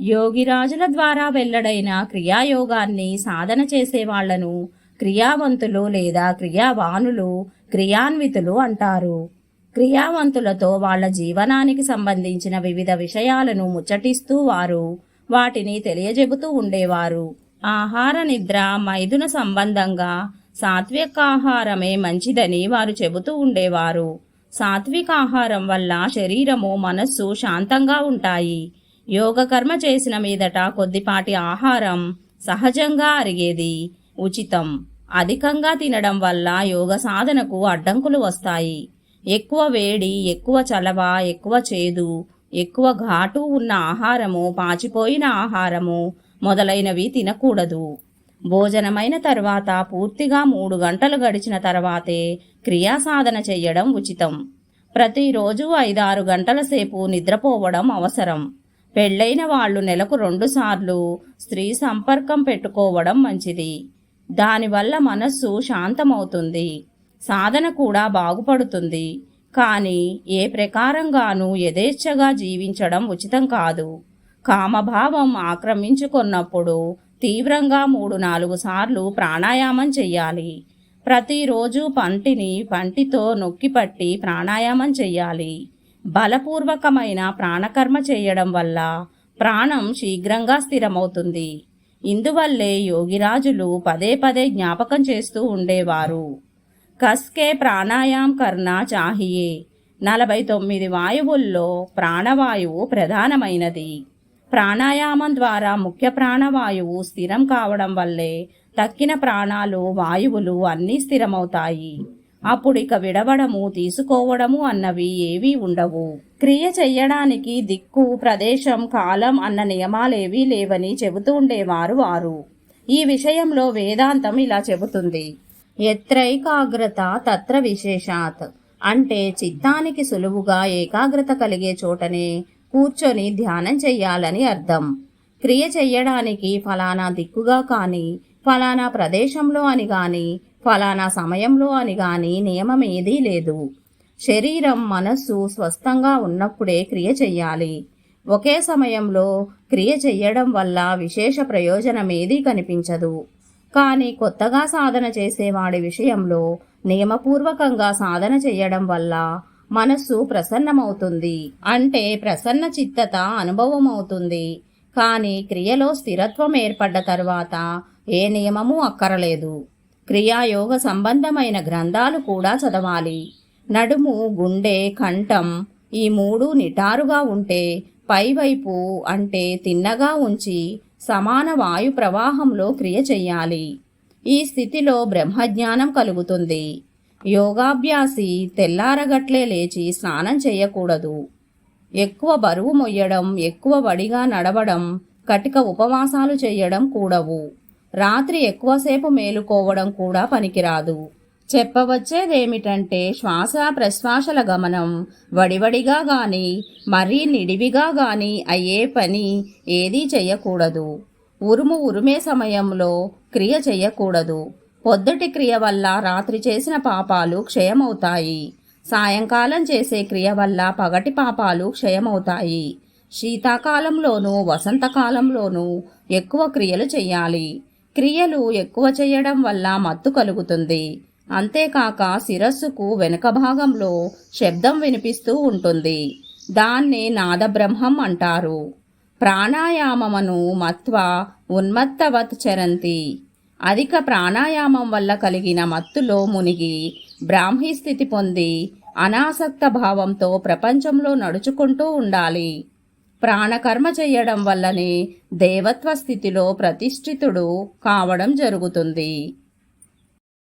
యోగిరాజుల ద్వారా వెల్లడైన క్రియాయోగాన్ని సాధన చేసేవాళ్ళను క్రియావంతులు లేదా క్రియావానులు క్రియాన్వితులు అంటారు. క్రియావంతులతో వాళ్ళ జీవనానికి సంబంధించిన వివిధ విషయాలను ముచ్చటిస్తూ వారు వాటిని తెలియజెబుతూ ఉండేవారు. ఆహార నిద్ర మైథున సంబంధంగా సాత్వికాహారమే మంచిదని వారు చెబుతూ ఉండేవారు. సాత్వికాహారం వల్ల శరీరము మనస్సు శాంతంగా ఉంటాయి. యోగ కర్మ చేసిన మీదట కొద్దిపాటి ఆహారం సహజంగా అరిగేది. ఉచితం. అధికంగా తినడం వల్ల యోగ సాధనకు అడ్డంకులు వస్తాయి. ఎక్కువ వేడి ఎక్కువ చలవ ఎక్కువ చేదు ఎక్కువ ఘాటు ఉన్న ఆహారము పాచిపోయిన ఆహారము మొదలైనవి తినకూడదు. భోజనమైన తర్వాత పూర్తిగా మూడు గంటలు గడిచిన తర్వాతే క్రియా సాధన చెయ్యడం ఉచితం. ప్రతిరోజు ఐదారు గంటల సేపు నిద్రపోవడం అవసరం. పెళ్ళైన వాళ్ళు నెలకు రెండుసార్లు స్త్రీ సంపర్కం పెట్టుకోవడం మంచిది. దానివల్ల మనస్సు శాంతమవుతుంది. సాధన కూడా బాగుపడుతుంది. కానీ ఏ ప్రకారంగానూ యథేచ్ఛగా జీవించడం ఉచితం కాదు. కామభావం ఆక్రమించుకున్నప్పుడు తీవ్రంగా మూడు నాలుగు సార్లు ప్రాణాయామం చెయ్యాలి. ప్రతిరోజు పంటిని పంటితో నొక్కిపట్టి ప్రాణాయామం చెయ్యాలి. బలపూర్వకమైన ప్రాణకర్మ చేయడం వల్ల ప్రాణం శీఘ్రంగా స్థిరమవుతుంది. ఇందువల్లే యోగిరాజులు పదే పదే జ్ఞాపకం చేస్తూ ఉండేవారు. కస్కే ప్రాణాయాం కర్ణ చాహియే. నలభై తొమ్మిది వాయువుల్లో ప్రాణవాయువు ప్రధానమైనది. ప్రాణాయామం ద్వారా ముఖ్య ప్రాణవాయువు స్థిరం కావడం వల్లే తక్కిన ప్రాణాలు వాయువులు అన్నీ స్థిరమవుతాయి. అప్పుడు ఇక విడవడము తీసుకోవడము అన్నవి ఏవీ ఉండవు. క్రియ చెయ్యడానికి దిక్కు ప్రదేశం కాలం అన్న నియమాలేవీ లేవని చెబుతూ ఉండేవారు వారు. ఈ విషయంలో వేదాంతం ఇలా చెబుతుంది. ఎత్రైకాగ్రత తత్ర విశేషాత్. అంటే చిత్తానికి సులువుగా ఏకాగ్రత కలిగే చోటనే కూర్చొని ధ్యానం చెయ్యాలని అర్థం. క్రియ చెయ్యడానికి ఫలానా దిక్కుగా కానీ ఫలానా ప్రదేశంలో అని కానీ ఫలానా సమయంలో అని గాని నియమం ఏదీ లేదు. శరీరం మనస్సు స్వస్థంగా ఉన్నప్పుడే క్రియ చెయ్యాలి. ఒకే సమయంలో క్రియ చెయ్యడం వల్ల విశేష ప్రయోజనమేదీ కనిపించదు. కానీ కొత్తగా సాధన చేసేవాడి విషయంలో నియమపూర్వకంగా సాధన చేయడం వల్ల మనస్సు ప్రసన్నమవుతుంది. అంటే ప్రసన్న చిత్తత అనుభవం అవుతుంది కానీ క్రియలో స్థిరత్వం ఏర్పడ్డ తర్వాత ఏ నియమము అక్కరలేదు. క్రియాయోగ సంబంధమైన గ్రంథాలు కూడా చదవాలి. నడుము గుండె కంఠం ఈ మూడు నిటారుగా ఉంటే పైవైపు అంటే తిన్నగా ఉంచి సమాన వాయు ప్రవాహంలో క్రియ చెయ్యాలి. ఈ స్థితిలో బ్రహ్మజ్ఞానం కలుగుతుంది. యోగాభ్యాసి తెల్లారగట్లే లేచి స్నానం చేయకూడదు. ఎక్కువ బరువు మొయ్యడం ఎక్కువ వడిగా నడవడం కటిక ఉపవాసాలు చేయడం కూడవు. రాత్రి ఎక్కువసేపు మేలుకోవడం కూడా పనికిరాదు. చెప్పవచ్చేదేమిటంటే శ్వాస ప్రశ్వాసల గమనం వడివడిగా గాని మరీ నిడివిగా గాని అయ్యే పని ఏదీ చెయ్యకూడదు. ఉరుము ఉరుమే సమయంలో క్రియ చెయ్యకూడదు. పొద్దుటి క్రియ వల్ల రాత్రి చేసిన పాపాలు క్షయమవుతాయి. సాయంకాలం చేసే క్రియ వల్ల పగటి పాపాలు క్షయమవుతాయి. శీతాకాలంలోనూ వసంతకాలంలోనూ ఎక్కువ క్రియలు చెయ్యాలి. క్రియలు ఎక్కువ చేయడం వల్ల మత్తు కలుగుతుంది. అంతేకాక శిరస్సుకు వెనుక భాగంలో శబ్దం వినిపిస్తూ ఉంటుంది. దాన్ని నాదబ్రహ్మం అంటారు. ప్రాణాయామమును మత్వ ఉన్మత్తవత్ చరంతి. అధిక ప్రాణాయామం వల్ల కలిగిన మత్తులో మునిగి బ్రాహ్మీ స్థితి పొంది అనాసక్త భావంతో ప్రపంచంలో నడుచుకుంటూ ఉండాలి. ప్రాణకర్మ చేయడం వల్లనే దేవత్వ స్థితిలో ప్రతిష్ఠితుడు కావడం జరుగుతుంది.